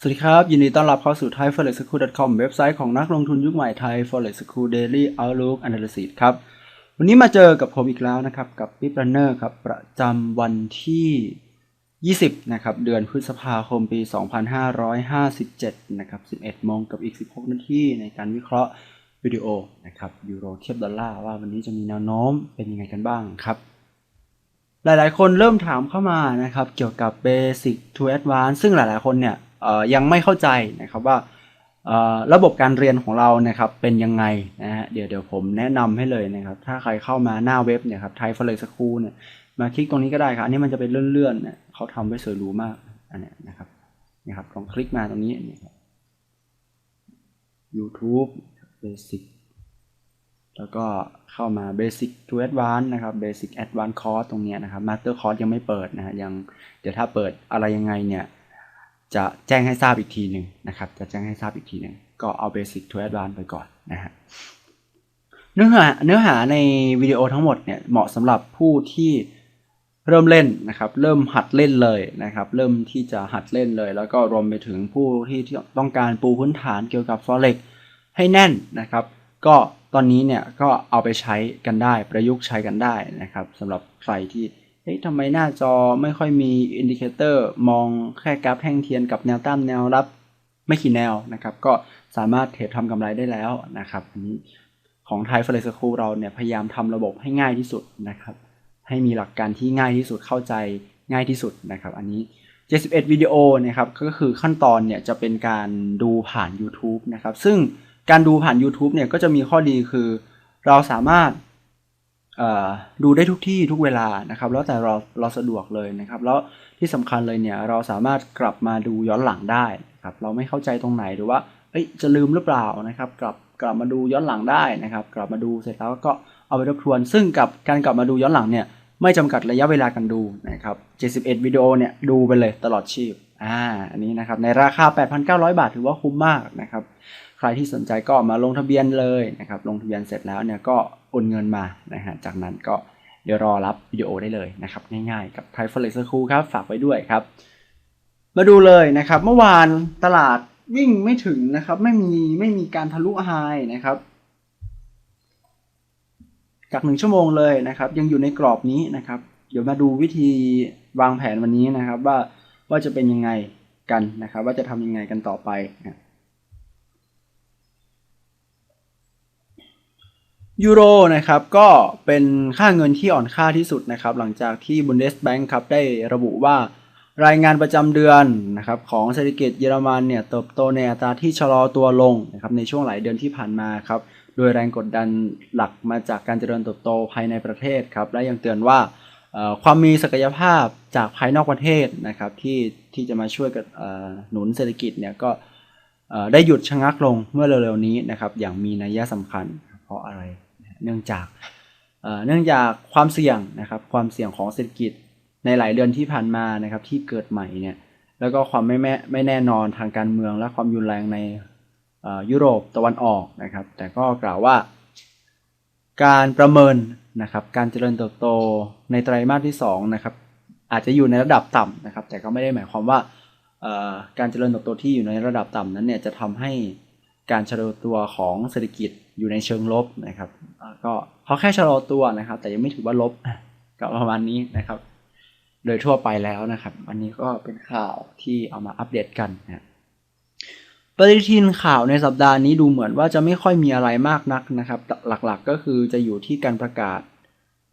สวัสดีครับ ยินดีต้อนรับเข้าสู่ thaiforex.com เว็บไซต์ของนักลงทุนยุคใหม่ไทย Forex School Daily Outlook Analysis ครับ วันนี้มาเจอกับผมอีกแล้วนะครับ กับปิ๊บรันเนอร์ครับ ประจำวันที่ 20 นะครับ เดือนพฤษภาคมปี 2557 นะครับ 11โมงกับอีก 16 นาทีในการวิเคราะห์วิดีโอนะครับยูโรเทียบดอลลาร์ว่าวันนี้จะมีแนวโน้มเป็นยังไงกันบ้างครับหลาย ๆ คนเริ่มถามเข้ามานะครับ เกี่ยวกับ Basic to Advanced ซึ่งหลาย ๆ คนเนี่ย ยังไม่เข้าใจนะครับว่าระบบการเรียนของเรานะครับเป็นยังไงนะฮะเดี๋ยวเดี๋ยวผมแนะนำให้เลยนะครับถ้าใครเข้ามาหน้าเว็บเนี่ยครับไทยฟอเรสคูลเนี่ยมาคลิกตรงนี้ก็ได้ครับอันนี้มันจะเป็นเลื่อนๆเนี่ยเขาทำไว้สวยหรูมากอันนี้นะครับนะครับลองคลิกมาตรงนี้เนี่ยครับ YouTube Basic แล้วก็เข้ามา Basic to Advanced นะครับ Basic Advanced Course ตรงนี้นะครับ Master Course ยังไม่เปิดนะฮะยังเดี๋ยวถ้าเปิดอะไรยังไงเนี่ย จะแจ้งให้ทราบอีกทีหนึ่งนะครับ จะแจ้งให้ทราบอีกทีหนึ่งก็เอา Basic to Advanced ไปก่อนนะฮะเนื้อหาเนื้อหาในวิดีโอทั้งหมดเนี่ยเหมาะสำหรับผู้ที่เริ่มเล่นนะครับ เริ่มหัดเล่นเลยนะครับ เริ่มที่จะหัดเล่นเลย แล้วก็รวมไปถึงผู้ที่ต้องการปูพื้นฐานเกี่ยวกับ Forex ให้แน่นนะครับ ก็ตอนนี้เนี่ยก็เอาไปใช้กันได้ประยุกต์ใช้กันได้นะครับสำหรับใครที่ เฮ้ยทำไมหน้าจอไม่ค่อยมีอินดิเคเตอร์มองแค่กราฟแท่งเทียนกับแนวต้านแนวรับไม่กี่แนวนะครับ ก็สามารถเทรดทำกำไรได้แล้วนะครับอันนี้ของไทยฟลสคูเราเนี่ยพยายามทำระบบให้ง่ายที่สุดนะครับ ให้มีหลักการที่ง่ายที่สุดเข้าใจง่ายที่สุดนะครับ อันนี้ 71วิดีโอนะครับก็คือขั้นตอนเนี่ยจะเป็นการดูผ่าน YouTube นะครับ ซึ่งการดูผ่าน YouTube เนี่ยก็จะมีข้อดีคือ เราสามารถ ดูได้ทุกที่ทุกเวลานะครับ แล้วแต่เราเราสะดวกเลยนะครับ แล้วที่สำคัญเลยเนี่ยเราสามารถกลับมาดูย้อนหลังได้ครับเราไม่เข้าใจตรงไหนหรือว่าเอ้ยจะลืมหรือเปล่านะครับ กลับกลับมาดูย้อนหลังได้นะครับ กลับมาดูเสร็จแล้วก็เอาไปทบทวน ซึ่งกับการกลับมาดูย้อนหลังเนี่ยไม่จำกัดระยะเวลาการดูนะครับ 71 วิดีโอเนี่ยดูไปเลยตลอดชีพอ่าอันนี้นะครับในราคา 8,900 บาทถือว่าคุ้มมากนะครับ ใครที่สนใจก็มาลงทะเบียนเลยนะครับ ลงทะเบียนเสร็จแล้วเนี่ยก็โอนเงินมานะฮะ จากนั้นก็เดี๋ยวรอรับวิดีโอได้เลยนะครับ ง่ายๆกับไทยฟล e กซ์คูครับ ฝากไว้ด้วยครับ มาดูเลยนะครับ เมื่อวานตลาดวิ่งไม่ถึงนะครับ ไม่มีไม่มีการทะลุไฮนะครับ จากหนึ่งชั่วโมงเลยนะครับ ยังอยู่ในกรอบนี้นะครับ เดี๋ยวมาดูวิธีวางแผนวันนี้นะครับ ว่าว่าจะเป็นยังไงกันนะครับ ว่าจะทำยังไงกันต่อไปนะ ยูโรนะครับก็เป็นค่าเงินที่อ่อนค่าที่สุดนะครับ หลังจากที่บุนเดสแบงค์ครับได้ระบุว่ารายงานประจำเดือนนะครับของเศรษฐกิจเยอรมันเนี่ยเติบโตในอัตราที่ชะลอตัวลงนะครับในช่วงหลายเดือนที่ผ่านมาครับโดยแรงกดดันหลักมาจากการเจริญเติบโตภายในประเทศครับและยังเตือนว่าความมีศักยภาพจากภายนอกประเทศนะครับที่ที่จะมาช่วยกับหนุนเศรษฐกิจเนี่ยก็ได้หยุดชะงักลงเมื่อเร็วๆนี้นะครับอย่างมีนัยสำคัญเพราะอะไร เนื่องจากเนื่องจากความเสี่ยงนะครับความเสี่ยงของเศรษฐกิจในหลายเดือนที่ผ่านมานะครับที่เกิดใหม่เนี่ยแล้วก็ความไม่แม่ไม่แน่นอนทางการเมืองและความยุนแรงในยุโรปตะวันออกนะครับ แต่ก็กล่าวว่า การประเมินนะครับการเจริญเติบโตในไตรมาสที่2นะครับอาจจะอยู่ในระดับต่ำนะครับ แต่ก็ไม่ได้หมายความว่าการเจริญเติบโตที่อยู่ในระดับต่ำนั้นเนี่ยจะทำให้ การชะลอตัวของเศรษฐกิจอยู่ในเชิงลบนะครับก็เขาแค่ชะลอตัวนะครับ แต่ยังไม่ถือว่าลบก็ประมาณนี้นะครับ โดยทั่วไปแล้วนะครับ อันนี้ก็เป็นข่าวที่เอามาอัปเดตกันนะปฏิทินข่าวในสัปดาห์นี้ดูเหมือนว่าจะไม่ค่อยมีอะไรมากนักนะครับ หลักๆก็คือจะอยู่ที่การประกาศ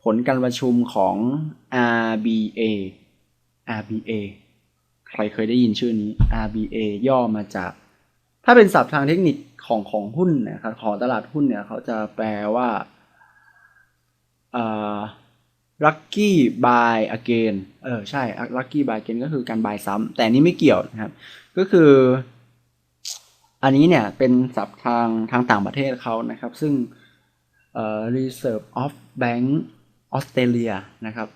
ผลการประชุมของ RBA RBA ใครเคยได้ยินชื่อนี้ RBA ย่อมาจาก ถ้าเป็นศัพท์ทางเทคนิคของของหุ้นนะครับของตลาดหุ้นเนี่ยเขาจะแปลว่าอ่า lucky buy again เออใช่ lucky buy again ก็คือการ buy ซ้ำแต่นี้ไม่เกี่ยวนะครับ ก็คือ อันนี้เนี่ยเป็นศัพท์ทางทางต่างประเทศเขานะครับ ซึ่งเอ่อ Reserve of Bank Australia นะครับ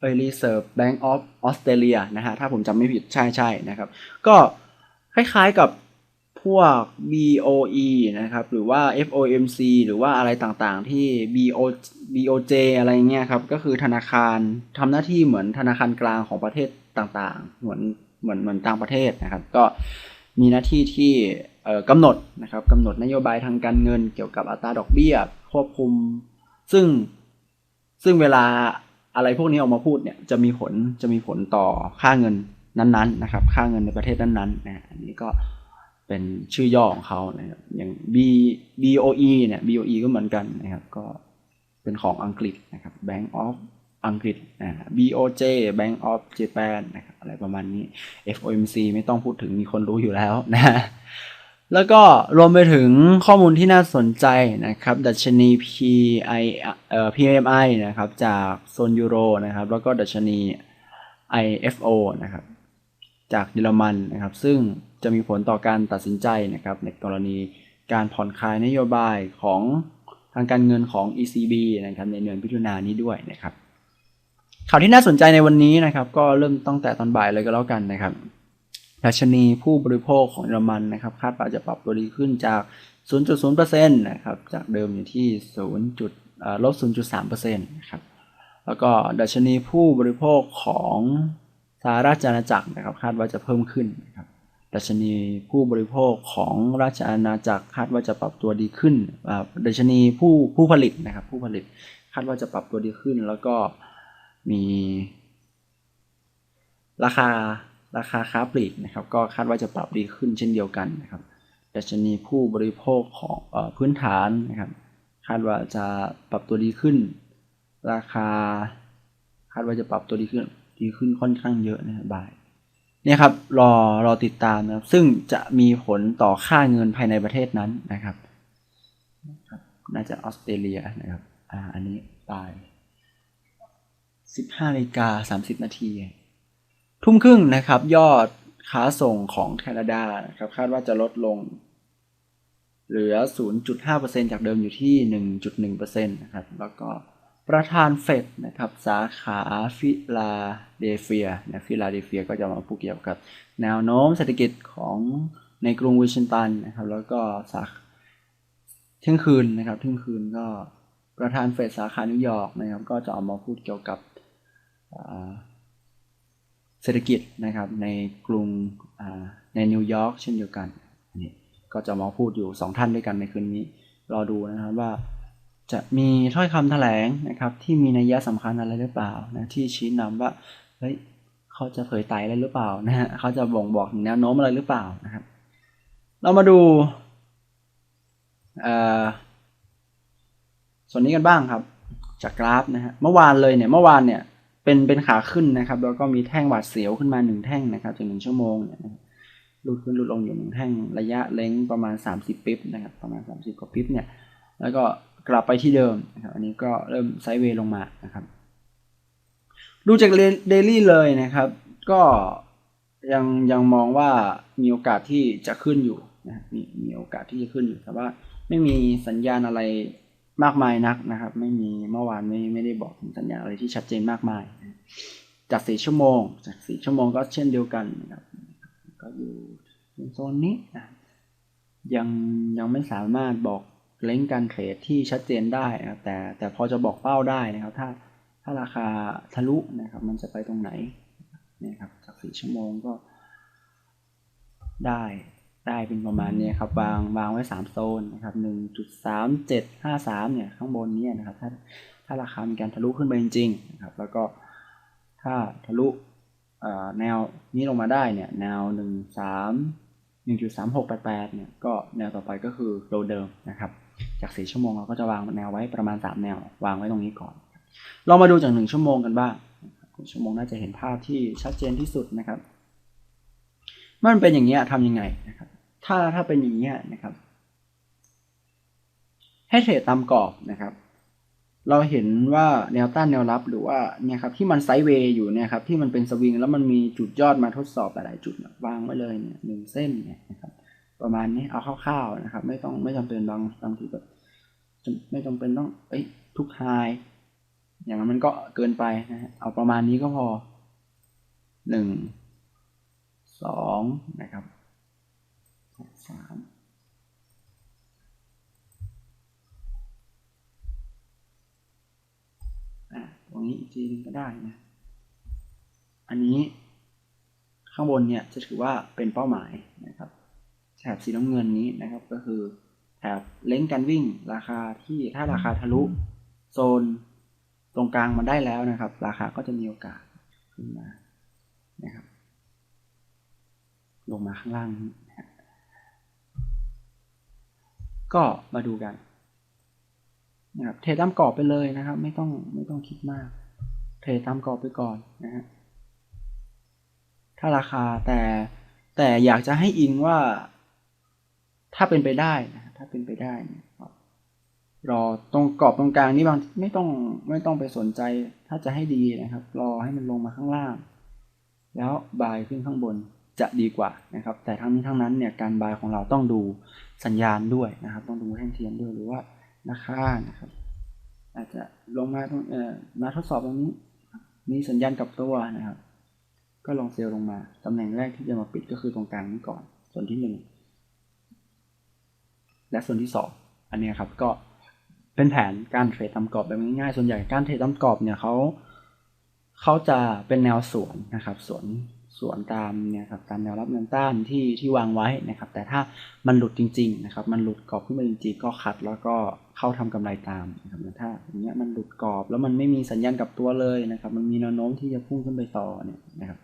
เออ Reserve Bank of Australia นะฮะถ้าผมจำไม่ผิดใช่ใช่นะครับ ก็คล้ายๆกับ พวก BOE นะครับ หรือว่า FOMC หรือว่าอะไรต่างๆ ที่ BO BOJ อะไรเงี้ยครับ ก็คือธนาคารทำหน้าที่เหมือนธนาคารกลางของประเทศต่างๆ เหมือนเหมือนเหมือนต่างประเทศนะครับ ก็มีหน้าที่ที่กำหนดนะครับกำหนดนโยบายทางการเงินเกี่ยวกับอัตราดอกเบี้ยควบคุม ซึ่งซึ่งเวลาอะไรพวกนี้ออกมาพูดเนี่ยจะมีผลจะมีผลต่อค่าเงินนั้นๆนะครับ ค่าเงินในประเทศนั้นๆนะอันนี้ก็ เป็นชื่อย่อของเขานะครับอย่าง B BOE เนี่ย BOE ก็เหมือนกันนะครับ ก็เป็นของอังกฤษนะครับ Bank of อังกฤษอ่า BOJ Bank of Japan นะครับอะไรประมาณนี้ FOMC ไม่ต้องพูดถึงมีคนรู้อยู่แล้วนะแล้วก็รวมไปถึงข้อมูลที่น่าสนใจนะครับ ดัชนี PI เอ่อ PMI นะครับ จากโซนยูโรนะครับ แล้วก็ดัชนี IFO นะครับ จากเยอรมันนะครับ ซึ่ง จะมีผลต่อการตัดสินใจนะครับในกรณีการผ่อนคลายนโยบายของทางการเงินของ ECB นะครับในเดือนพิถุนายนนี้ด้วยนะครับข่าวที่น่าสนใจในวันนี้นะครับก็เริ่มตั้งแต่ตอนบ่ายเลยก็แล้วกันนะครับดัชนีผู้บริโภคของเยอรมันนะครับคาดว่าจะปรับตัวดีขึ้นจาก 0.0%นะครับจากเดิมอยู่ที่0จุดลบ0.3%นะครับแล้วก็ดัชนีผู้บริโภคของสหราชอาณาจักรนะครับคาดว่าจะเพิ่มขึ้นนะครับ ดัชนีผู้บริโภคของราชอาณาจักรคาดว่าจะปรับตัวดีขึ้นดัชนีผู้ผู้ผลิตนะครับผู้ผลิตคาดว่าจะปรับตัวดีขึ้น แล้วก็มีราคาราคาค้าปลีกนะครับก็คาดว่าจะปรับดีขึ้นเช่นเดียวกันนะครับดัชนีผู้บริโภคของอพื้นฐานนะครับคาดว่าจะปรับตัวดีขึ้น ราคา คาดว่าจะปรับตัวดีขึ้นดีขึ้นค่อนข้างเยอะนะครับบ่าย เนี่ยครับรอรอติดตามนะครับ ซึ่งจะมีผลต่อค่าเงินภายในประเทศนั้นนะครับ น่าจะออสเตรเลียนะครับ อ่า อันนี้บ่ายสิบห้านาฬิกาสามสิบนาที ทุ่มครึ่งนะครับ ยอดค้าส่งของแคนาดานะครับ คาดว่าจะลดลง เหลือ 0.5%จากเดิมอยู่ที่ 1.1%นะครับ แล้วก็ ประธานเฟดนะครับสาขาฟิลาเดเฟียนะฟิลาเดเฟียก็จะมาพูดเกี่ยวกับ แนวโน้มเศรษฐกิจของในกรุงวอชิงตันนะครับแล้วก็สาขาเที่ยงคืนนะครับเที่ยงคืนก็ประธานเฟดสาขานิวยอร์กนะครับก็จะออกมาพูดเกี่ยวกับเศรษฐกิจนะครับในกรุงในนิวยอร์กเช่นเดียวกันนี่ก็จะมาพูดอยู่ 2 ท่านด้วยกันในคืนนี้ รอดูนะครับว่า จะมีถ้อยคำแถลงนะครับ ที่มีนัยยะสำคัญอะไรหรือเปล่านะที่ชี้นำว่าเฮ้ยเขาจะเผยไตอะไรหรือเปล่านะฮะเขาจะบ่งบอกถึงแนวโน้มอะไรหรือเปล่านะครับ เรามาดูส่วนนี้กันบ้างครับ จากกราฟนะฮะเมื่อวานเลยเนี่ยเมื่อวานเนี่ยเป็นเป็นขาขึ้นนะครับ แล้วก็มีแท่งหวาดเสียวขึ้นมาหนึ่งแท่งนะครับจากหนึ่งชั่วโมงเนี่ยรุดขึ้นลุดลงอยู่หนึ่งแท่งระยะเล็งประมาณ 30ปิ๊บนะครับประมาณ 30กว่าปิ๊บเนี่ยแล้วก็ กลับไปที่เดิมนะครับอันนี้ก็เริ่มไซด์เวย์ลงมานะครับ ดูจากเดลี่เลยนะครับ ก็ยังยังมองว่ามีโอกาสที่จะขึ้นอยู่นะมีมีโอกาสที่จะขึ้นอยู่แต่ว่าไม่มีสัญญาณอะไรมากมายนักนะครับ ไม่มีเมื่อวานไม่ไม่ได้บอกถึงสัญญาณอะไรที่ชัดเจนมากมาย จากสี่ชั่วโมง จากสี่ชั่วโมงก็เช่นเดียวกันนะครับก็อยู่ในโซนนี้นะยังยังไม่สามารถบอก เล้งการเทรดที่ชัดเจนได้นะครับแต่แต่พอจะบอกเป้าได้นะครับ ถ้าถ้าราคาทะลุนะครับ มันจะไปตรงไหนนี่ครับจากสี่ชั่วโมงก็ได้ได้เป็นประมาณนี้ครับวางวางไว้สามโซนนะครับหนึ่งจุดสามเจ็ดห้าสามเนี่ยข้างบนนี้นะครับ ถ้าถ้าราคามีการทะลุขึ้นไปจริงๆนะครับ แล้วก็ถ้าทะลุแนวนี้ลงมาได้เนี่ยแนวหนึ่งสามหนึ่งจุดสามหกแปดแปดเนี่ยก็แนวต่อไปก็คือโลเดิมนะครับ จากสี่ชั่วโมงเราก็จะวางแนวไว้ประมาณสามแนว วางไว้ตรงนี้ก่อน เรามาดูจากหนึ่งชั่วโมงกันบ้างหนึ่งชั่วโมงน่าจะเห็นภาพที่ชัดเจนที่สุดนะครับมันเป็นอย่างนี้ยทำยังไงนะครับ ถ้าถ้าเป็นอย่างนี้ยนะครับ ให้เทรดตามกรอบนะครับ เราเห็นว่าแนวต้านแนวรับหรือว่าเนี่ยครับที่มันไซด์เวย์อยู่เนี่ยครับที่มันเป็นสวิงแล้วมันมีจุดยอดมาทดสอบหลายๆจุดวางไว้เลยเนี่ยหนึ่งเส้นเนี่ยนะครับ ประมาณนี้เอาคร่าวๆนะครับ ไม่ต้องไม่จำเป็นบางบางทีแบบไม่จำเป็นต้องเอ้ยทุกไฮอย่างนั้นมันก็เกินไปนะฮะเอาประมาณนี้ก็พอหนึ่งสองนะครับสามอะตรงนี้อีกทีนึงก็ได้นะ อันนี้ข้างบนเนี่ยจะถือว่าเป็นเป้าหมายนะครับ แถบสีน้ำเงินนี้นะครับ ก็คือแถบเล้งการวิ่ง ราคาที่ถ้าราคาทะลุโซนตรงกลางมันได้แล้วนะครับ ราคาก็จะมีโอกาสขึ้นมานะครับ ลงมาข้างล่างนี้นะก็มาดูกันนะครับเทตามกรอบไปเลยนะครับ ไม่ต้องไม่ต้องคิดมาก เทตามกรอบไปก่อนนะฮะถ้าราคาแต่แต่อยากจะให้อิงว่า ถ้าเป็นไปได้นะถ้าเป็นไปได้นี่รอตรงกรอบตรงกลางนี่บางไม่ต้องไม่ต้องไปสนใจถ้าจะให้ดีนะครับ รอให้มันลงมาข้างล่าง แล้วบายขึ้นข้างบนจะดีกว่านะครับ แต่ทั้งนี้ทั้งนั้นเนี่ยการบายของเราต้องดูสัญญาณด้วยนะครับ ต้องดูแท่งเทียนด้วยหรือว่าราคานะครับ อาจจะลงมาตรงเอ่อมาทดสอบตรงนี้มีสัญญาณกับตัวนะครับ ก็ลองเซลลงมาตำแหน่งแรกที่จะมาปิดก็คือตรงกลางนี้ก่อน ส่วนที่หนึ่ง และส่วนที่สองอันนี้ครับก็เป็นแผนการเทรดตามกรอบแบบง่ายๆส่วนใหญ่การเทรดตามกรอบเนี่ยเขาเขาจะเป็นแนวสวนนะครับสวนสวนตามเนี่ยครับตามแนวรับแนวต้านที่ที่วางไว้นะครับ แต่ถ้ามันหลุดจริงๆนะครับ มันหลุดกรอบขึ้นมาจริงๆก็คัดแล้วก็เข้าทำกำไรตามนะครับถ้าอย่างเงี้ยมันหลุดกรอบแล้วมันไม่มีสัญญาณกลับตัวเลยนะครับ มันมีแนวโน้มที่จะพุ่งขึ้นไปต่อเนี่ยนะครับ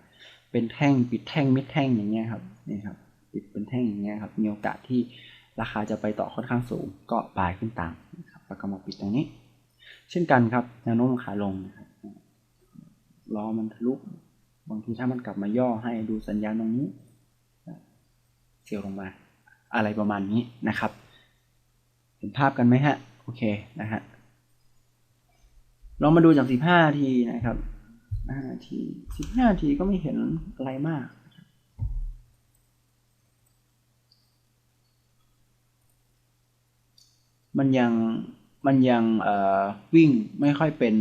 เป็นแท่งปิดแท่งมิดแท่งอย่างเงี้ยครับนี่ครับปิดเป็นแท่งอย่างเงี้ยครับมีโอกาสที่ ราคาจะไปต่อค่อนข้างสูงก็ปายขึ้นตามนะครับแล้วก็มาปิดตรงนี้ เช่นกันครับแนวโน้มขาลงนะครับรอมันทะลุบางทีถ้ามันกลับมาย่อให้ดูสัญญาณตรงนี้เสียวลงมา อะไรประมาณนี้นะครับ เห็นภาพกันไหมฮะโอเคนะฮะลองมาดูจาก 15นาทีนะครับ 15นาที 15นาทีก็ไม่เห็นอะไรมาก มันยังมันยังวิ่งไม่ค่อยเป็น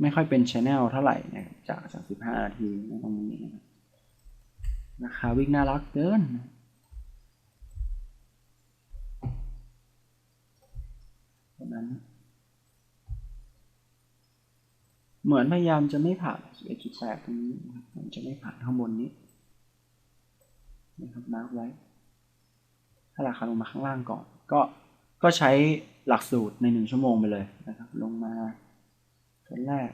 ไม่ค่อยเป็นชแนลเท่าไหร่นะจากจาก15นาทีตรงนี้นะครับราคาวิ่งน่ารักเกินนะปราณนั้น เหมือนพยายามจะไม่ผ่าน11.8ตรงนี้มันจะไม่ผ่านข้างบนนี้นะครับมาร์กไว้ ถ้าราคาลงมาข้างล่างก่อน ก็ ก็ใช้หลักสูตรในหนึ่งชั่วโมงไปเลยนะครับ ลงมาส่วนแรก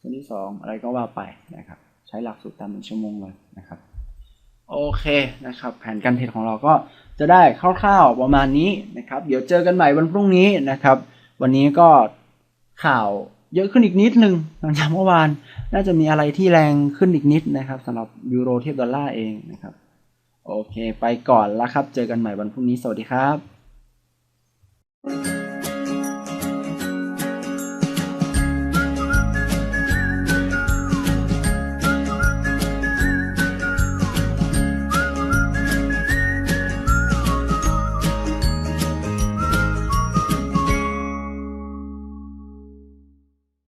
ส่วนที่สองอะไรก็ว่าไปนะครับ ใช้หลักสูตรตามหนึ่งชั่วโมงเลยนะครับ โอเคนะครับ แผนการเทรดของเราก็จะได้คร่าวๆประมาณนี้นะครับ เดี๋ยวเจอกันใหม่วันพรุ่งนี้นะครับ วันนี้ก็ข่าวเยอะขึ้นอีกนิดนึงหลังจากเมื่อวาน น่าจะมีอะไรที่แรงขึ้นอีกนิดนะครับสำหรับยูโรเทียบดอลลาร์เองนะครับ โอเค ไปก่อนแล้วครับ เจอกันใหม่วันพรุ่งนี้ สวัสดีครับ Thank you.